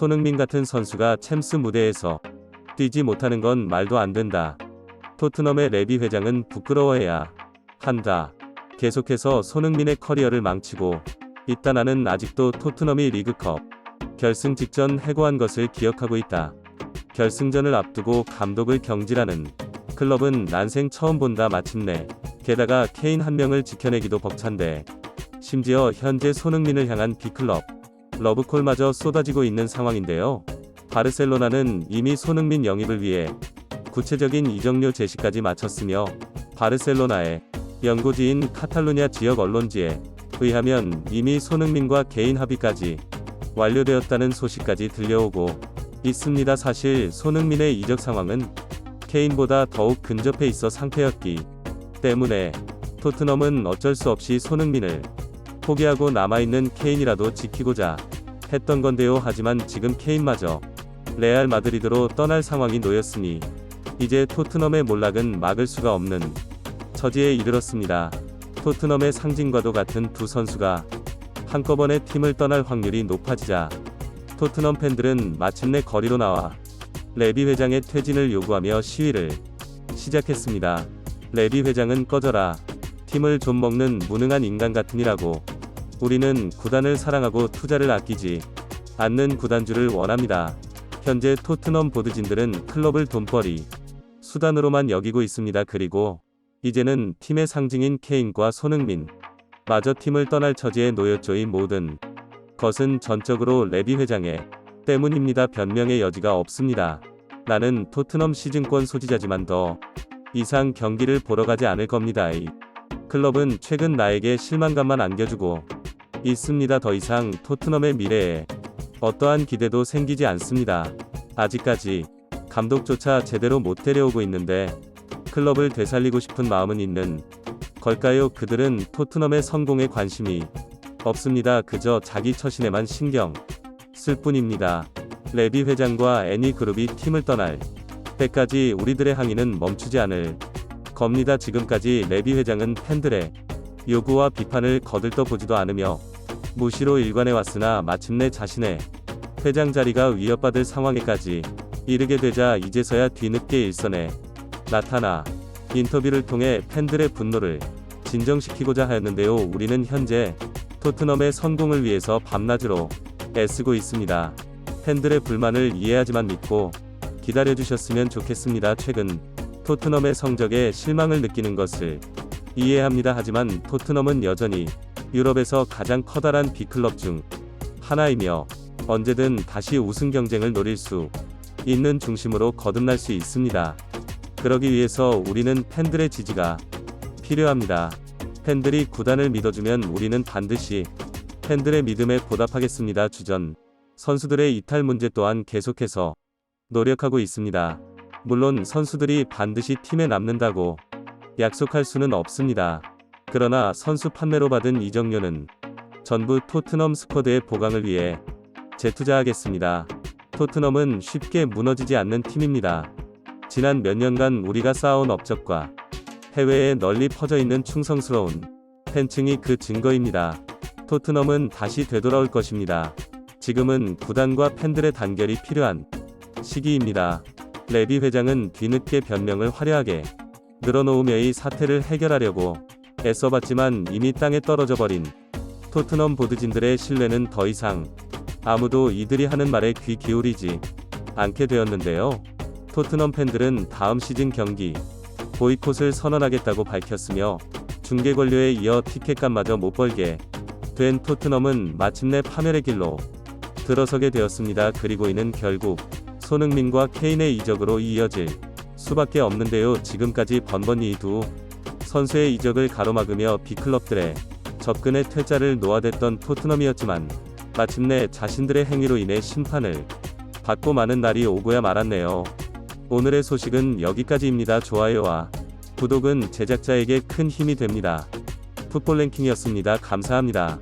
손흥민 같은 선수가 챔스 무대에서 뛰지 못하는 건 말도 안 된다. 토트넘의 레비 회장은 부끄러워해야 한다. 계속해서 손흥민의 커리어를 망치고 있다 나는 아직도 토트넘이 리그컵 결승 직전 해고한 것을 기억하고 있다. 결승전을 앞두고 감독을 경질하는 클럽은 난생 처음 본다 마침내 게다가 케인 한 명을 지켜내기도 벅찬데 심지어 현재 손흥민을 향한 B클럽 러브콜마저 쏟아지고 있는 상황인데요. 바르셀로나는 이미 손흥민 영입을 위해 구체적인 이적료 제시까지 마쳤으며 바르셀로나의 연고지인 카탈루냐 지역 언론지에 의하면 이미 손흥민과 개인 합의까지 완료되었다는 소식까지 들려오고 있습니다. 사실 손흥민의 이적 상황은 케인보다 더욱 근접해 있어 상태였기 때문에 토트넘은 어쩔 수 없이 손흥민을 포기하고 남아있는 케인이라도 지키고자 했던 건데요. 하지만 지금 케인마저 레알 마드리드로 떠날 상황이 놓였으니 이제 토트넘의 몰락은 막을 수가 없는 처지에 이르렀습니다. 토트넘의 상징과도 같은 두 선수가 한꺼번에 팀을 떠날 확률이 높아지자 토트넘 팬들은 마침내 거리로 나와 레비 회장의 퇴진을 요구하며 시위를 시작했습니다. 레비 회장은 꺼져라. 팀을 좀 먹는 무능한 인간 같으니라고. 우리는 구단을 사랑하고 투자를 아끼지 않는 구단주를 원합니다. 현재 토트넘 보드진들은 클럽을 돈벌이 수단으로만 여기고 있습니다. 그리고 이제는 팀의 상징인 케인과 손흥민 마저 팀을 떠날 처지에 놓였죠. 이 모든 것은 전적으로 레비 회장의 때문입니다. 변명의 여지가 없습니다. 나는 토트넘 시즌권 소지자지만 더 이상 경기를 보러 가지 않을 겁니다. 이 클럽은 최근 나에게 실망감만 안겨주고 있습니다. 더 이상 토트넘의 미래에 어떠한 기대도 생기지 않습니다. 아직까지 감독조차 제대로 못 데려오고 있는데 클럽을 되살리고 싶은 마음은 있는 걸까요? 그들은 토트넘의 성공에 관심이 없습니다. 그저 자기 처신에만 신경 쓸 뿐입니다. 레비 회장과 애니 그룹이 팀을 떠날 때까지 우리들의 항의는 멈추지 않을 겁니다. 지금까지 레비 회장은 팬들의 요구와 비판을 거들떠 보지도 않으며 무시로 일관해 왔으나 마침내 자신의 회장 자리가 위협받을 상황에까지 이르게 되자 이제서야 뒤늦게 일선에 나타나 인터뷰를 통해 팬들의 분노를 진정시키고자 하였는데요. 우리는 현재 토트넘의 성공을 위해서 밤낮으로 애쓰고 있습니다. 팬들의 불만을 이해하지만 믿고 기다려주셨으면 좋겠습니다. 최근 토트넘의 성적에 실망을 느끼는 것을 이해합니다. 하지만 토트넘은 여전히 유럽에서 가장 커다란 B클럽 중 하나이며 언제든 다시 우승 경쟁을 노릴 수 있는 중심으로 거듭날 수 있습니다. 그러기 위해서 우리는 팬들의 지지가 필요합니다. 팬들이 구단을 믿어주면 우리는 반드시 팬들의 믿음에 보답하겠습니다. 주전 선수들의 이탈 문제 또한 계속해서 노력하고 있습니다. 물론 선수들이 반드시 팀에 남는다고 약속할 수는 없습니다. 그러나 선수 판매로 받은 이적료는 전부 토트넘 스쿼드의 보강을 위해 재투자하겠습니다. 토트넘은 쉽게 무너지지 않는 팀입니다. 지난 몇 년간 우리가 쌓아온 업적과 해외에 널리 퍼져 있는 충성스러운 팬층이 그 증거입니다. 토트넘은 다시 되돌아올 것입니다. 지금은 구단과 팬들의 단결이 필요한 시기입니다. 레비 회장은 뒤늦게 변명을 화려하게 늘어놓으며 이 사태를 해결하려고 애써봤지만 이미 땅에 떨어져 버린 토트넘 보드진들의 신뢰는 더 이상 아무도 이들이 하는 말에 귀 기울이지 않게 되었는데요. 토트넘 팬들은 다음 시즌 경기 보이콧을 선언하겠다고 밝혔으며 중계 권료에 이어 티켓값마저 못 벌게 된 토트넘은 마침내 파멸의 길로 들어서게 되었습니다. 그리고 이는 결국 손흥민과 케인의 이적으로 이어질 수밖에 없는데요. 지금까지 번번이 두 선수의 이적을 가로막으며 B클럽들의 접근에 퇴짜를 놓아댔던 토트넘이었지만 마침내 자신들의 행위로 인해 심판을 받고 마는 날이 오고야 말았네요. 오늘의 소식은 여기까지입니다. 좋아요와 구독은 제작자에게 큰 힘이 됩니다. 풋볼 랭킹이었습니다. 감사합니다.